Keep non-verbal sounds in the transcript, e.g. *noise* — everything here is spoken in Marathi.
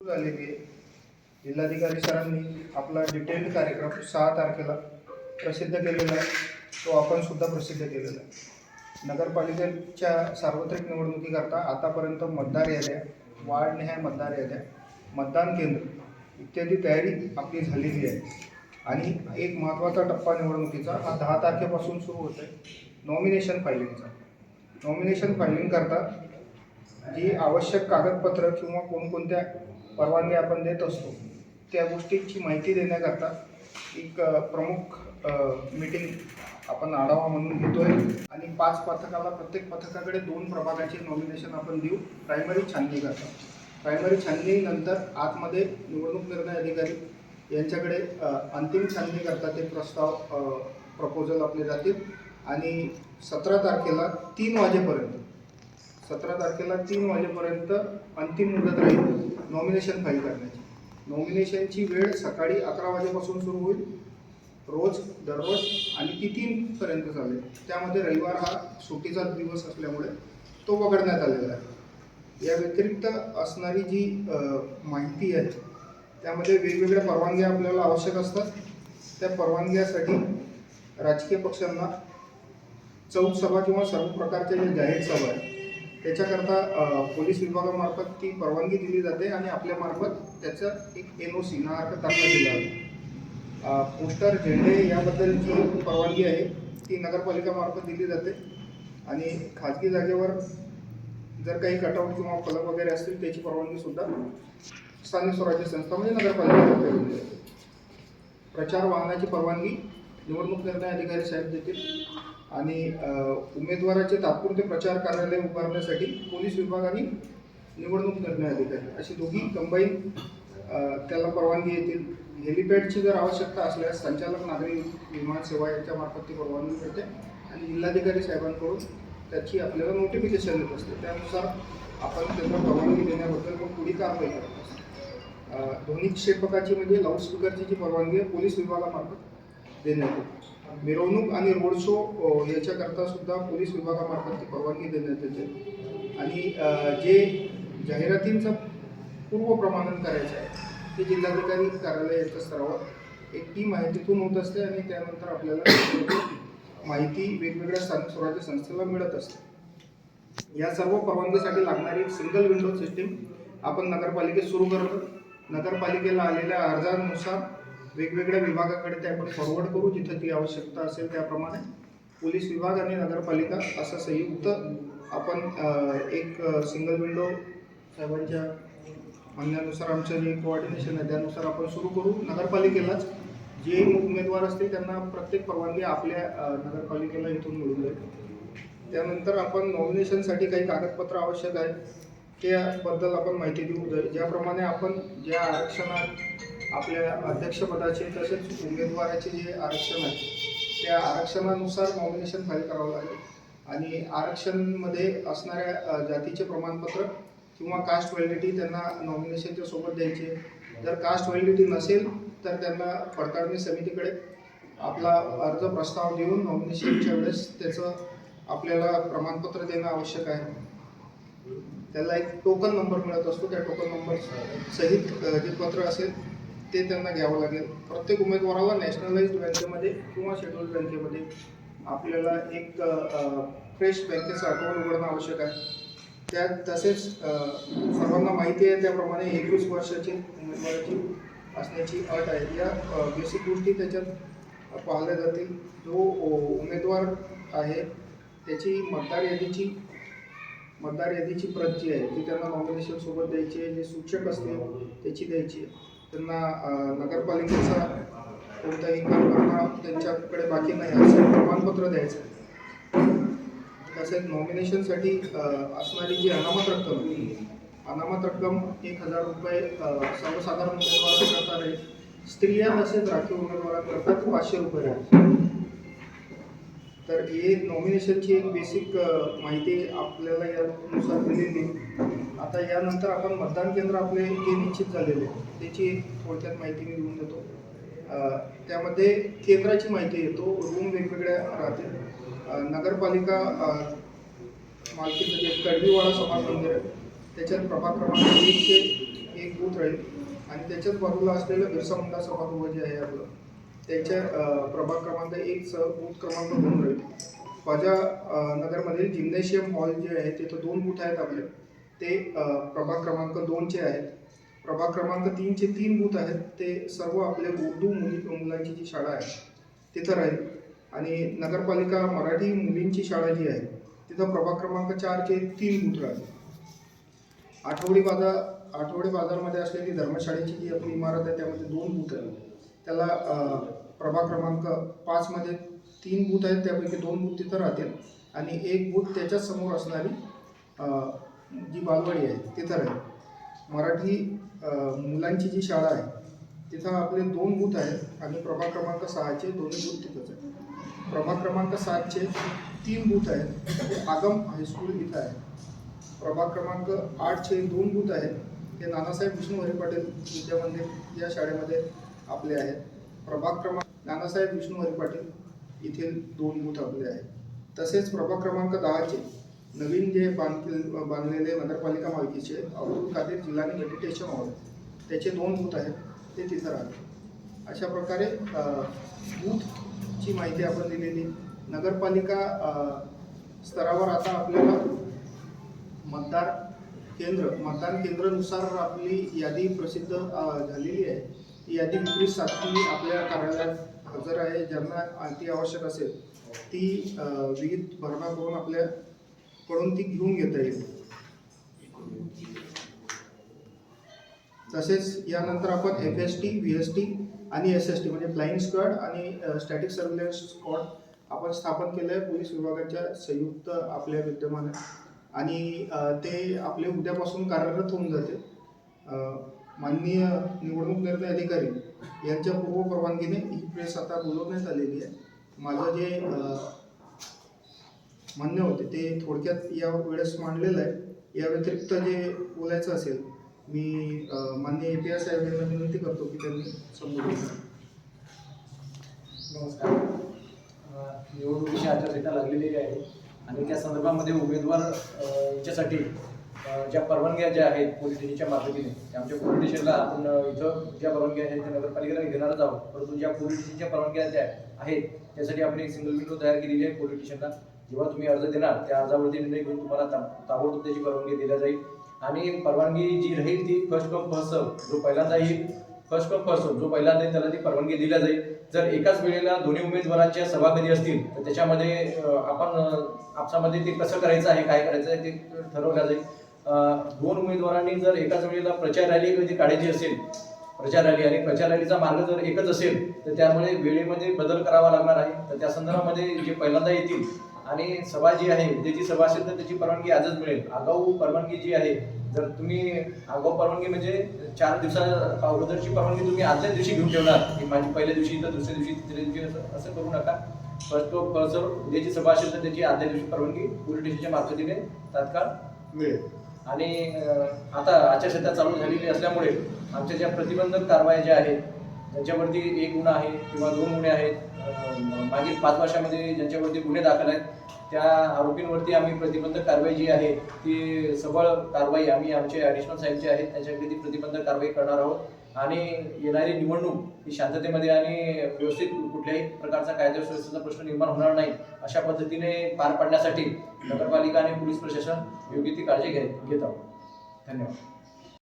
झालेली आहे. जिल्हाधिकारी सरांनी आपला डिटेल्ड कार्यक्रम सहा तारखेला प्रसिद्ध केलेला आहे. तो आपण सुद्धा प्रसिद्ध केलेला आहे. नगरपालिकेच्या सार्वत्रिक निवडणुकीकरता आतापर्यंत मतदार याद्या वार्डनिहाय मतदार याद्या मतदान केंद्र इत्यादी तयारी आपली झालेली आहे. आणि एक महत्त्वाचा टप्पा निवडणुकीचा हा दहा तारखेपासून सुरू होत आहे नॉमिनेशन फायलिंगचा नॉमिनेशन फायलिंग करता जी आवश्यक कागदपत्र किंवा कोणकोणत्या परवानगी आपण देत असतो. त्या गोष्टींची माहिती देण्याकरता एक प्रमुख मीटिंग आपण आढावा म्हणून घेतोय. आणि पाच पथकाला प्रत्येक पथकाकडे दोन प्रभागाचे नॉमिनेशन आपण देऊ. प्रायमरी छाननी करता प्रायमरी छाननीनंतर आतमध्ये निवडणूक निर्णय अधिकारी यांच्याकडे अंतिम छाननी करता ते प्रस्ताव प्रपोजल आपले जातील. आणि सतरा तारखेला तीन वाजेपर्यंत सतरा तारखेला तीन वाजेपर्यंत अंतिम मुदत राहील नॉमिनेशन फाईल करण्याची. नॉमिनेशनची वेळ सकाळी अकरा वाजेपासून सुरू होईल. रोज दररोज आणि ती तीनपर्यंत चालेल? त्यामध्ये रविवार हा सुट्टीचा दिवस असल्यामुळे तो वगळण्यात आलेला आहे. या व्यतिरिक्त असणारी जी माहिती आहे त्यामध्ये वेगवेगळ्या परवानग्या आपल्याला आवश्यक असतात. त्या परवानग्यासाठी राजकीय पक्षांना चौक सभा किंवा सर्व प्रकारच्या ज्या जाहीर सभा आहेत त्याच्याकरता पोलीस विभागामार्फत ती परवानगी दिली जाते आणि आपल्यामार्फत त्याचं एक एन ओ सी नार्क दाखला दिला जातो. पोस्टर झेंडे याबद्दल जी परवानगी आहे ती नगरपालिकामार्फत दिली जाते. आणि खाजगी जागेवर जर काही कटआउट किंवा फलक वगैरे असतील त्याची परवानगी सुद्धा स्थानिक स्वराज्य संस्था म्हणजे नगरपालिका दिली जाते प्रचार वाहनाची परवानगी निवडणूक निर्णय अधिकारी साहेब देतील. आणि उमेदवाराचे तात्पुरते प्रचार कार्यालय उभारण्यासाठी पोलीस विभाग आणि निवडणूक निर्णय अधिकारी अशी दोघी कंबाईन त्याला परवानगी येतील. हेलिपॅडची जर आवश्यकता असल्यास संचालक नागरी विमान सेवा यांच्या मार्फत ती परवानगी मिळते आणि जिल्हाधिकारी साहेबांकडून त्याची आपल्याला नोटिफिकेशन येत असते. त्यानुसार आपण त्यांना परवानगी देण्याबद्दल मग पुढे कारवाई करत असतो. ध्वनी क्षेपकाची म्हणजे लाऊडस्पीकरची जी परवानगी आहे पोलीस विभागामार्फत देण्यात येते. मिरवणूक आणि रोड शो याच्याकरता सुद्धा पोलीस विभागामार्फत ती परवानगी देण्यात येते. आणि जे जाहिरातींचं पूर्व प्रमाणन करायचं आहे ते जिल्हाधिकारी कार्यालयाच्या स्तरावर एक टीम आहे तिथून होत असते आणि त्यानंतर आपल्याला *coughs* माहिती वेगवेगळ्या स्थानिक स्वराज्य संस्थेला मिळत असते. या सर्व परवानगीसाठी लागणारी सिंगल विंडो सिस्टीम आपण नगरपालिकेत सुरू करतो. नगरपालिकेला आलेल्या अर्जानुसार वेगवेगळ्या विभागाकडे ते आपण फॉरवर्ड करू जिथं ती आवश्यकता असेल त्याप्रमाणे. पोलीस विभाग आणि नगरपालिका असं संयुक्त आपण एक सिंगल विंडो साहेबांच्या म्हणण्यानुसार आमचं जे कोऑर्डिनेशन आहे त्यानुसार आपण सुरू करू. नगरपालिकेलाच जे उमेदवार असतील त्यांना प्रत्येक परवानगी आपल्या नगरपालिकेला इथून मिळून जाईल. त्यानंतर आपण नॉमिनेशनसाठी काही कागदपत्र आवश्यक आहेत त्याबद्दल आपण माहिती देऊ. जाईल ज्याप्रमाणे आपण ज्या आरक्षणात आपल्या अध्यक्षपदाचे तसेच उमेदवाराचे जे आरक्षण आहे त्या आरक्षणानुसार नॉमिनेशन फाईल करावं लागेल. आणि आरक्षणमध्ये असणाऱ्या जातीचे प्रमाणपत्र किंवा कास्ट व्हॅलिडिटी त्यांना नॉमिनेशनच्या सोबत द्यायची. जर कास्ट व्हॅलिडिटी नसेल तर त्यांना पडताळणी समितीकडे आपला अर्ज प्रस्ताव देऊन नॉमिनेशनच्या वेळेस त्याचं आपल्याला प्रमाणपत्र देणं आवश्यक आहे. त्याला एक टोकन नंबर मिळत असतो. त्या टोकन नंबर सहित जे पत्र असेल ते त्यांना घ्यावं लागेल. प्रत्येक उमेदवाराला नॅशनलाइज्ड बँकेमध्ये किंवा शेड्यूल्ड बँकेमध्ये आपल्याला एक फ्रेश बँकेचं अकाउंट उघडणं आवश्यक आहे. त्या तसेच सर्वांना माहिती आहे त्याप्रमाणे एकवीस वर्षाची उमेदवाराची असण्याची अट आहे. या बेसिक गोष्टी त्याच्यात पाहिल्या जातील. जो उमेदवार आहे त्याची मतदार यादीची मतदार यादीची प्रत जी आहे ती त्यांना नॉमिनेशनसोबत द्यायची आहे. जे सूचक असते त्याची द्यायची आहे. त्यांना नगरपालिकेचा कोणताही काम करणं त्यांच्याकडे बाकी नाही असं प्रमाणपत्र द्यायचं. तसेच नॉमिनेशनसाठी असणारी जी अनामत रक्कम आहे, अनामत रक्कम एक हजार रुपये सर्वसाधारण उमेदवारांकरता राहील. स्त्रिया तसेच राखीव उमेदवारांकरता पाचशे रुपये राहील. तर हे नॉमिनेशनची एक बेसिक माहिती आपल्याला यानुसार दिलेली आता यानंतर आपण मतदान केंद्र आपले जे निश्चित झालेले आहे, त्याची एक थोडक्यात माहिती मी देऊन देतो. त्यामध्ये केंद्राची माहिती येतो. रूम वेगवेगळ्या राहते. नगरपालिका मालकीचं जे म्हणजे कडवीवाडा समाज मंदिर आहे. त्याच्यात प्रभाग क्रमांक एकशे एक बूथ राहील. आणि त्याच्याच बाजूला असलेलं बिरसा मुंडा सभागृह जे आहे आपलं त्याच्या प्रभाग क्रमांक एक सह बूथ क्रमांक दोन राहील. माझ्या नगरमधील जिम्नॅशियम हॉल जे आहे तिथं दोन बूथ आहेत आपले. ते प्रभाग क्रमांक दोनचे आहेत. प्रभाग क्रमांक तीनचे तीन बूथ आहेत. ते सर्व आपले उर्दू मुली मुलांची जी शाळा आहे तिथं राहील. आणि नगरपालिका मराठी मुलींची शाळा जी आहे तिथं प्रभाग क्रमांक चारचे तीन बूथ राहतील आठवडी बाजार आठवडी बाजारमध्ये असलेली धर्मशाळेची जी आपली इमारत आहे त्यामध्ये दोन बूथ आहेत त्याला प्रभाग क्रमांक पाचमध्ये तीन बूथ आहेत त्यापैकी दोन बूथ तिथं राहतील. आणि एक बूथ त्याच्याच समोर असणारी जी बालवाडी आहे तिथं राहील मराठी मुलांची जी शाळा आहे तिथं आपले दोन बूथ आहेत आणि प्रभाग क्रमांक सहाचे दोन्ही बूथ तिथंच आहेत. प्रभाग क्रमांक सातचे तीन बूथ आहेत ते आगम हायस्कूल इथं आहे. प्रभाग क्रमांक आठचे दोन बूथ आहेत ते नानासाहेब विष्णू हरी पाटील विद्या मंदिर या शाळेमध्ये आपले आहेत. प्रभाग क्रमांक नानासाहेब विष्णू हरी पाटील येथील दोन बूथ आपले आहेत. तसेच प्रभाग क्रमांक दहाचे नवीन जे बांधले बांधलेले नगरपालिका मालकीचे अब्दुल खाते जिल्हानी मेडिटेशन हॉल त्याचे दोन बूथ आहेत ते तिथं राहते अशा प्रकारे बूथची माहिती आपण दिलेली. नगरपालिका स्तरावर आता आपल्याला मतदार केंद्र मतदान केंद्रानुसार आपली यादी प्रसिद्ध झालेली आहे. ती यादी विक्री सातवी आपल्या कार्यालयात हजर आहे. ज्यांना ती आवश्यक असेल ती विहित भरणा करून आपल्या आपल्याकडून ती घेऊन घेता येईल. तसेच यानंतर आपण F S T V S T आणि एस एस टी म्हणजे फ्लाईंग स्क्वॉड आणि स्टॅटिक सर्व्हिलन्स स्क्वॉड आपण स्थापन केलं आहे पोलीस विभागाच्या संयुक्त आपल्या विद्यमान. आणि ते आपले उद्यापासून कार्यरत होऊन जाते. माननीय निवडणूक निर्णय अधिकारी यांच्या पूर्व परवानगीने ही प्रेस आता बोलवण्यात आलेली आहे. माझं जे म्हणणे होते. ते थोडक्यात या वेळेस मांडलेलं आहे. या व्यतिरिक्त जे बोलायचं असेल मी मान्य ए पी एस साहेब यांना विनंती करतो की त्यांनी संबोधित नमस्कार. अ, निवडणुकीची आचारसंहिता लागलेली आहे. आणि त्या संदर्भामध्ये उमेदवार याच्यासाठी ज्या परवानग्या ज्या आहेत पोलीस स्टेशनच्या मार्फतीने आमच्या पोलिटेशनला आपण इथं ज्या परवानग्या आहेत त्या नगरपालिकेला घेणारच आहोत. परंतु ज्या पोलीस परवानग्या ज्या आहेत त्यासाठी आपण एक सिंगल विंडो तयार केलेली आहे पोलिटिशनला जेव्हा तुम्ही अर्ज देणार त्या अर्जावरती निर्णय घेऊन तुम्हाला ताबडतोब त्याची परवानगी दिल्या जाईल. आणि परवानगी जी राहील ती फर्स्ट कम फर्स्ट सर्व जो पहिल्यांदा येईल फर्स्ट कम फर्स्ट सर्व जो पहिल्यांदा येईल त्याला ती परवानगी दिल्या जाईल. जर एकाच वेळेला दोन्ही उमेदवारांच्या सभा कधी असतील तर त्याच्यामध्ये आपण आपसामध्ये ते कसं करायचं आहे काय करायचं आहे ते ठरवलं जाईल. दोन उमेदवारांनी जर एकाच वेळेला प्रचार रॅली कधी काढायची असेल प्रचार रॅली आणि प्रचार रॅलीचा मार्ग जर एकच असेल तर त्यामुळे वेळेमध्ये बदल करावा लागणार आहे. तर त्या संदर्भामध्ये जे पहिल्यांदा येतील आणि सभा जी आहे त्याची सभा असेल तर त्याची परवानगी आजच मिळेल. आगाऊ परवानगी जी आहे जर तुम्ही आगाऊ परवानगी म्हणजे चार दिवसा अगोदरची परवानगी तुम्ही आदल्या दिवशी घेऊन ठेवणार. की माझी पहिल्या दिवशी तर दुसऱ्या दिवशी तिसऱ्या दिवशी असं असं करू नका. फर्स्ट फर्स्ट उद्याची सभा असेल तर त्याची आदल्या दिवशी परवानगी पोलीस स्टेशनच्या मार्फतीने तात्काळ मिळेल. आणि आता आचारसंहिता चालू झालेली असल्यामुळे आमच्या ज्या प्रतिबंधक कारवाया ज्या आहेत त्याच्यावरती एक गुन्हा आहे किंवा दोन गुन्हे आहेत मागील पाच वर्षामध्ये ज्यांच्यावरती गुन्हे दाखल आहेत त्या आरोपींवरती आम्ही प्रतिबंधक कारवाई जी आहे ती सबळ कारवाई आम्ही आमचे ॲडिशनल साहेबचे आहेत त्यांच्याकडे ती प्रतिबंधक कारवाई करणार आहोत. आणि येणारी निवडणूक ही शांततेमध्ये आणि व्यवस्थित कुठल्याही प्रकारचा कायदा सुव्यवस्थेचा प्रश्न निर्माण होणार नाही अशा पद्धतीने पार पाडण्यासाठी नगरपालिका आणि पोलीस प्रशासन योग्य ती काळजी घेत घेत आहोत. धन्यवाद.